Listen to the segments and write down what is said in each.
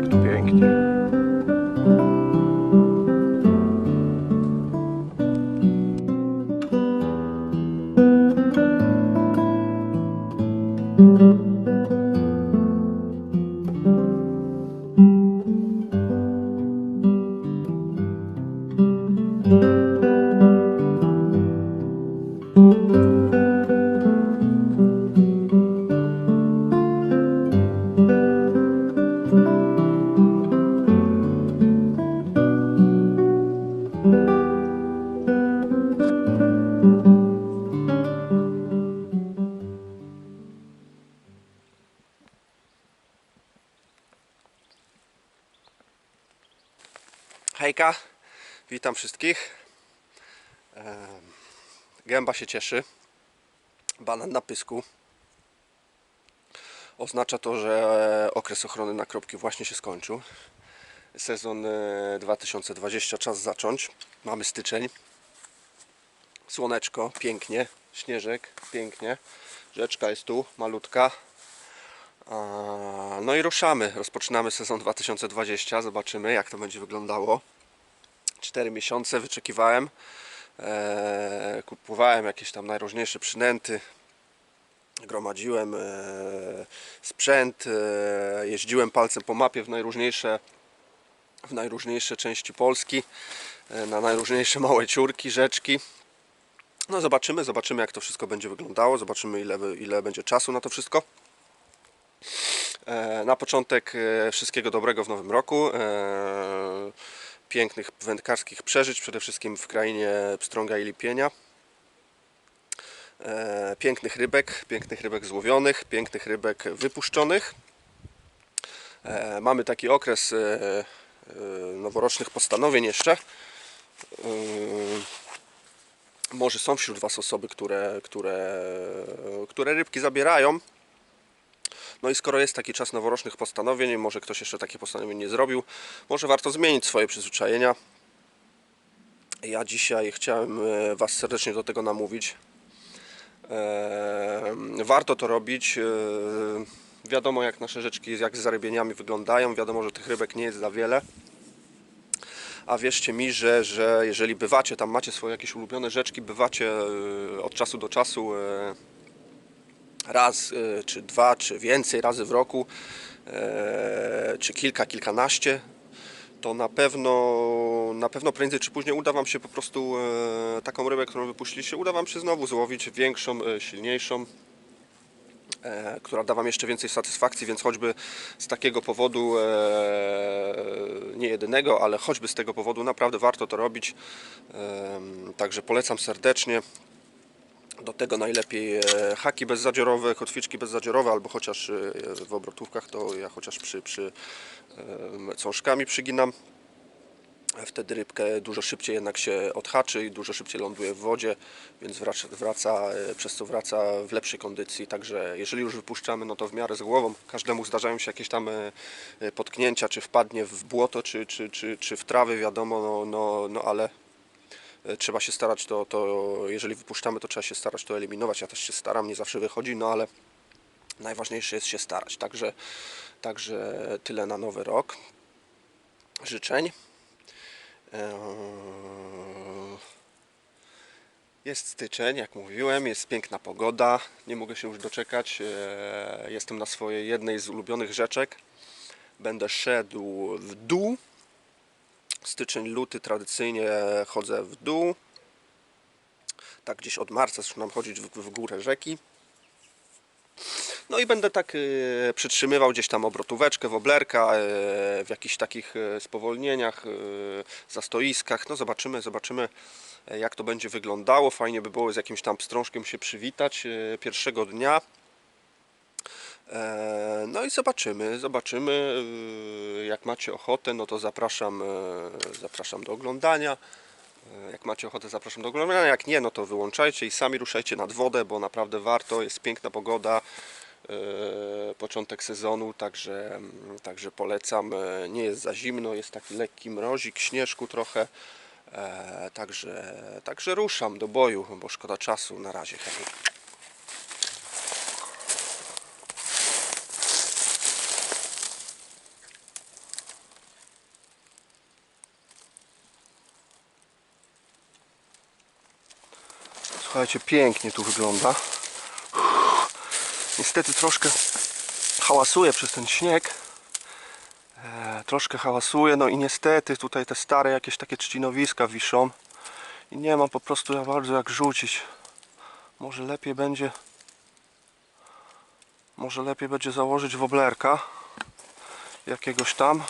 jak tu pięknie. Witam wszystkich. Gęba się cieszy. Banan na pysku. Oznacza to, że okres ochrony na kropki właśnie się skończył. Sezon e, 2020 czas zacząć. Mamy styczeń. Słoneczko, pięknie. Śnieżek, pięknie. Rzeczka jest tu, malutka. No i ruszamy. Rozpoczynamy sezon 2020. Zobaczymy, jak to będzie wyglądało. 4 miesiące wyczekiwałem. E, kupowałem jakieś tam najróżniejsze przynęty. Gromadziłem e, sprzęt. E, jeździłem palcem po mapie w najróżniejsze, w najróżniejsze części Polski. Na najróżniejsze małe ciurki, rzeczki. No zobaczymy, zobaczymy jak to wszystko będzie wyglądało. Zobaczymy ile, ile będzie czasu na to wszystko. Na początek wszystkiego dobrego w nowym roku. Pięknych wędkarskich przeżyć, przede wszystkim w krainie pstrąga i lipienia. E, Pięknych rybek, pięknych rybek złowionych, pięknych rybek wypuszczonych. E, Mamy taki okres e, noworocznych postanowień jeszcze. Może są wśród Was osoby, które, które, które rybki zabierają. No i skoro jest taki czas noworocznych postanowień, może ktoś jeszcze takie postanowienie nie zrobił, może warto zmienić swoje przyzwyczajenia. Ja dzisiaj chciałem e, Was serdecznie do tego namówić. E, Warto to robić. E, Wiadomo jak nasze rzeczki, jak z zarybieniami wyglądają. Wiadomo, że tych rybek nie jest za wiele. A wierzcie mi, że, że jeżeli bywacie, tam macie swoje jakieś ulubione rzeczki, bywacie od czasu do czasu raz, y, czy dwa, czy więcej razy w roku, e, czy kilka, kilkanaście, to na pewno, na pewno prędzej czy później uda Wam się po prostu e, taką rybę, którą wypuściliście, uda Wam się znowu złowić większą, e, silniejszą, e, która da Wam jeszcze więcej satysfakcji, więc choćby z takiego powodu, e, nie jedynego, ale choćby z tego powodu naprawdę warto to robić. E, Także polecam serdecznie. Do tego najlepiej e, haki bezzadziorowe, kotwiczki bezzadziorowe, albo chociaż e, w obrotówkach to ja chociaż przy, przy cążkami przyginam. Wtedy rybkę dużo szybciej jednak się odhaczy i dużo szybciej ląduje w wodzie, więc wraca, wraca, e, przez co wraca w lepszej kondycji. Także jeżeli już wypuszczamy, no to w miarę z głową. Każdemu zdarzają się jakieś tam potknięcia, czy wpadnie w błoto, czy, czy, czy, czy w trawy, wiadomo, no, no, no ale trzeba się starać to, to, jeżeli wypuszczamy, to trzeba się starać to eliminować. Ja też się staram, nie zawsze wychodzi, no ale najważniejsze jest się starać. Także, także tyle na nowy rok. Życzeń. Eee, Jest styczeń, jak mówiłem, jest piękna pogoda. Nie mogę się już doczekać. Eee, Jestem na swojej jednej z ulubionych rzeczek. Będę szedł w dół styczeń, luty tradycyjnie chodzę w dół. Tak gdzieś od marca zaczynam chodzić w, w górę rzeki. No i będę tak e, przytrzymywał gdzieś tam obrotóweczkę, woblerka, e, w jakichś takich e, spowolnieniach, zastoiskach. No zobaczymy, zobaczymy jak to będzie wyglądało. Fajnie by było z jakimś tam pstrążkiem się przywitać pierwszego dnia. E, No i zobaczymy, zobaczymy. e, Jak macie ochotę, no to zapraszam, e, zapraszam do oglądania. E, Jak macie ochotę, zapraszam do oglądania. Jak nie, no to wyłączajcie i sami ruszajcie nad wodę, bo naprawdę warto. Jest piękna pogoda, początek sezonu, także, także polecam. Nie jest za zimno, jest taki lekki mrozik, śnieżku trochę. Także, także ruszam do boju, bo szkoda czasu. Na razie. Hej. Słuchajcie, pięknie tu wygląda. Niestety troszkę hałasuje przez ten śnieg. E, troszkę hałasuje, no i niestety tutaj te stare jakieś takie trzcinowiska wiszą. I nie mam po prostu za bardzo jak rzucić. Może lepiej będzie może lepiej będzie założyć woblerka jakiegoś tam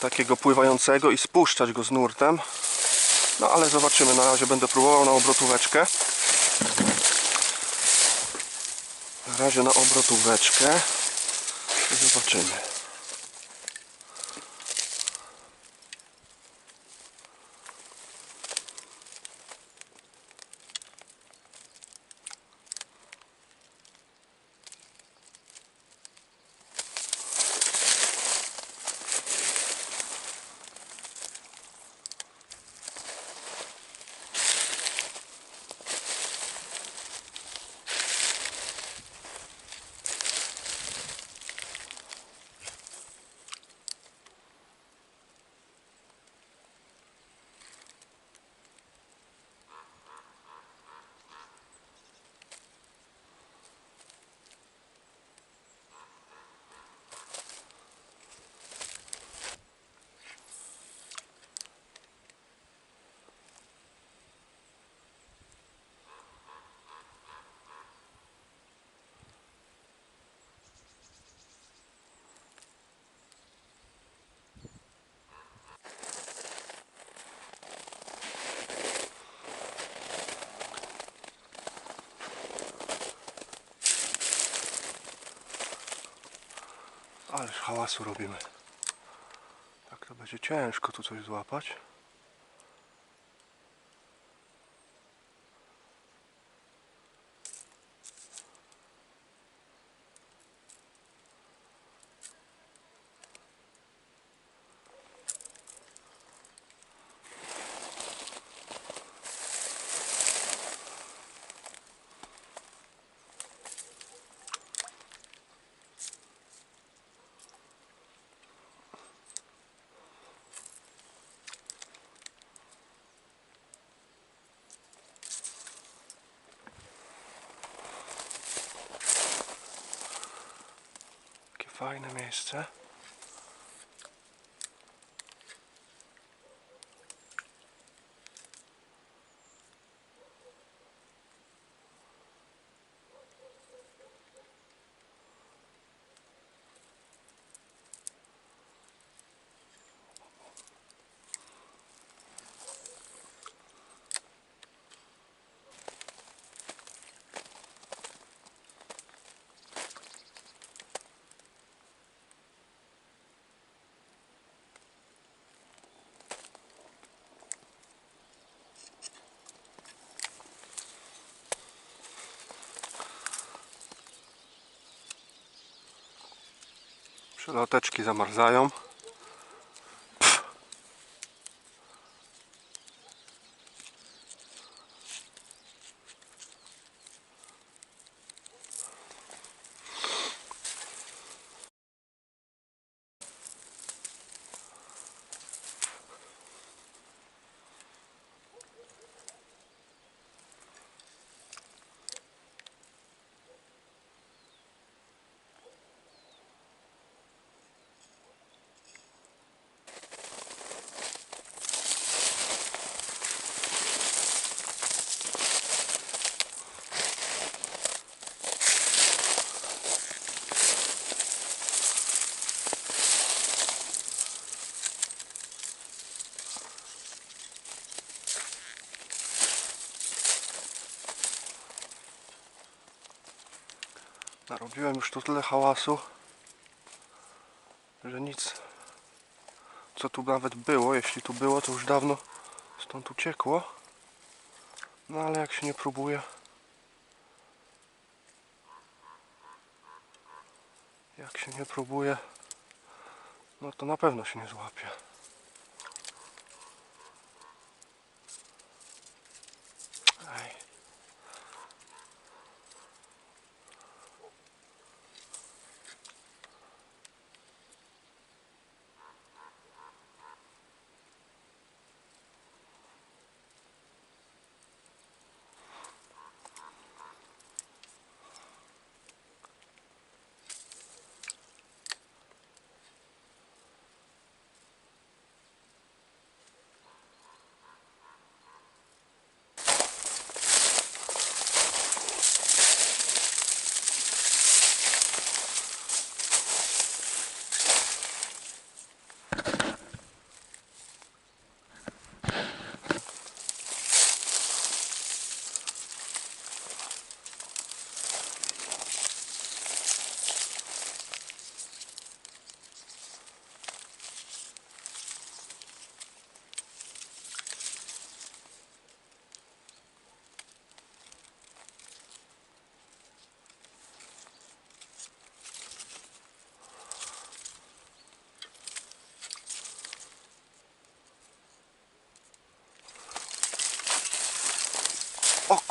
takiego pływającego i spuszczać go z nurtem no ale zobaczymy, na razie będę próbował na obrotóweczkę. Na razie na obrotóweczkę. Zobaczymy Ależ hałasu robimy. Tak to będzie ciężko tu coś złapać. Fajne miejsce. Przeloteczki zamarzają. Narobiłem już tu tyle hałasu, że nic, co tu nawet było, jeśli tu było, to już dawno stąd uciekło. No ale jak się nie próbuje, jak się nie próbuje, no to na pewno się nie złapie.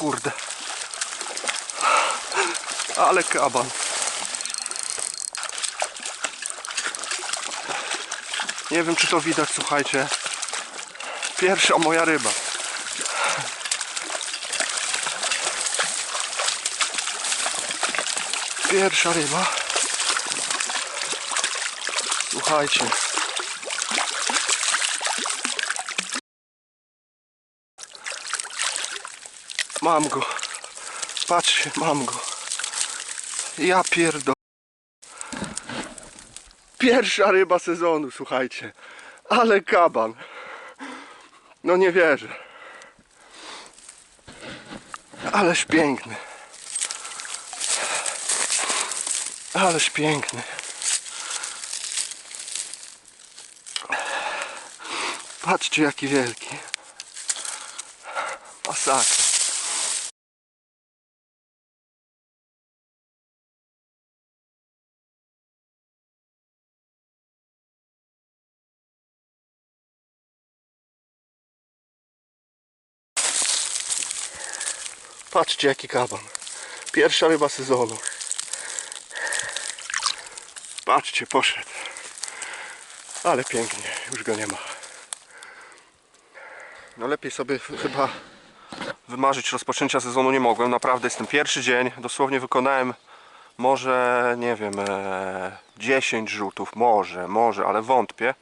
Kurde. Ale kaban. Nie wiem czy to widać, słuchajcie. Pierwsza moja ryba. Pierwsza ryba. Słuchajcie. Mam go. Patrzcie, mam go. Ja pierdo. Pierwsza ryba sezonu, słuchajcie. Ale kaban. No nie wierzę. Ależ piękny. Ależ piękny. Patrzcie jaki wielki. Masakra. Patrzcie jaki kaban. Pierwsza ryba sezonu. Patrzcie, poszedł. Ale pięknie, już go nie ma. No lepiej sobie ch- chyba wymarzyć rozpoczęcia sezonu nie mogłem. Naprawdę jest ten pierwszy dzień. Dosłownie wykonałem może, nie wiem, e, 10 rzutów. Może, może, ale wątpię.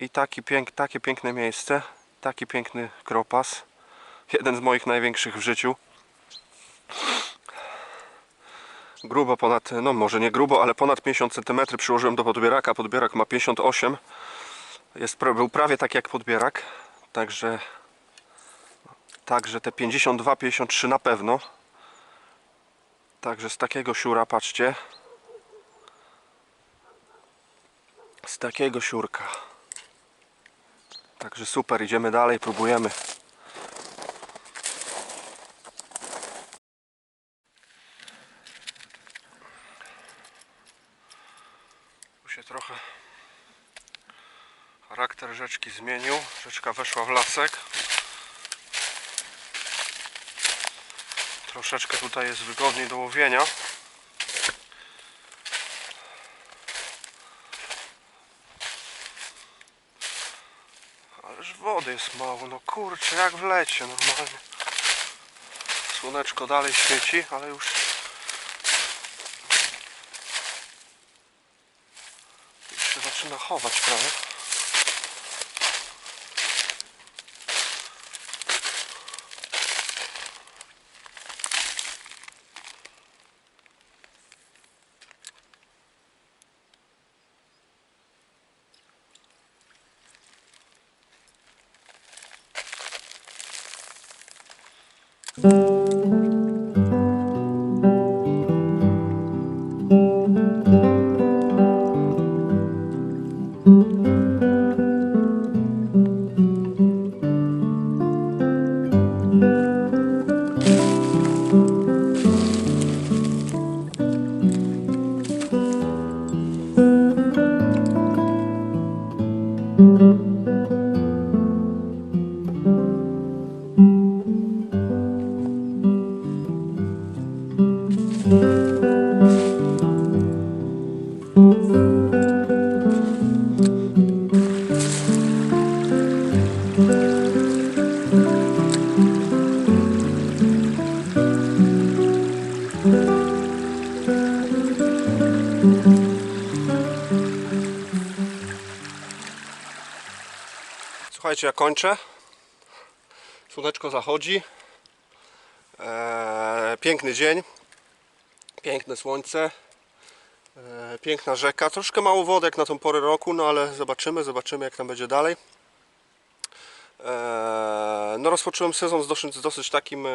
I taki pięk, takie piękne miejsce. Taki piękny kropas. Jeden z moich największych w życiu. Grubo ponad, no może nie grubo, ale ponad 50 cm przyłożyłem do podbieraka. Podbierak ma 58. Jest, był prawie tak jak podbierak. Także, także te 52-53 na pewno. Także z takiego siura, patrzcie. Z takiego siurka. Także super, idziemy dalej, próbujemy. Tu się trochę charakter zmienił. Rzeczka weszła w lasek. Troszeczkę tutaj jest wygodniej do łowienia. Ależ wody jest mało, no kurczę, jak w lecie normalnie. Słoneczko dalej świeci, ale już się zaczyna chować prawie. Słuchajcie, ja kończę. Słoneczko zachodzi. Eee, piękny dzień. Piękne słońce. Eee, piękna rzeka. Troszkę mało wody jak na tą porę roku, no ale zobaczymy, zobaczymy jak tam będzie dalej. Eee, no rozpocząłem sezon z dosyć, z dosyć takim eee,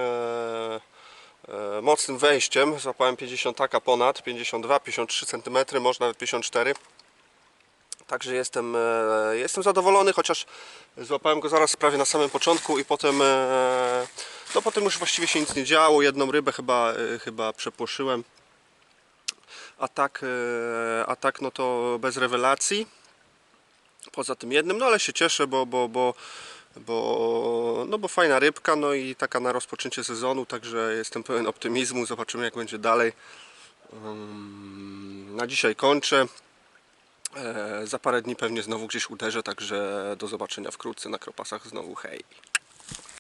e, mocnym wejściem. Złapałem 50 taka ponad, 52, 53 cm, może nawet 54. Także jestem, e, jestem zadowolony, chociaż złapałem go zaraz prawie na samym początku i potem, e, no potem już właściwie się nic nie działo. Jedną rybę chyba, e, chyba przepłoszyłem. A tak, a tak no to bez rewelacji. Poza tym jednym, no ale się cieszę, bo, bo, bo bo, no bo fajna rybka, no i taka na rozpoczęcie sezonu, także jestem pełen optymizmu, zobaczymy jak będzie dalej. Na dzisiaj kończę. E, Za parę dni pewnie znowu gdzieś uderzę, także do zobaczenia wkrótce na Kropasach znowu hej.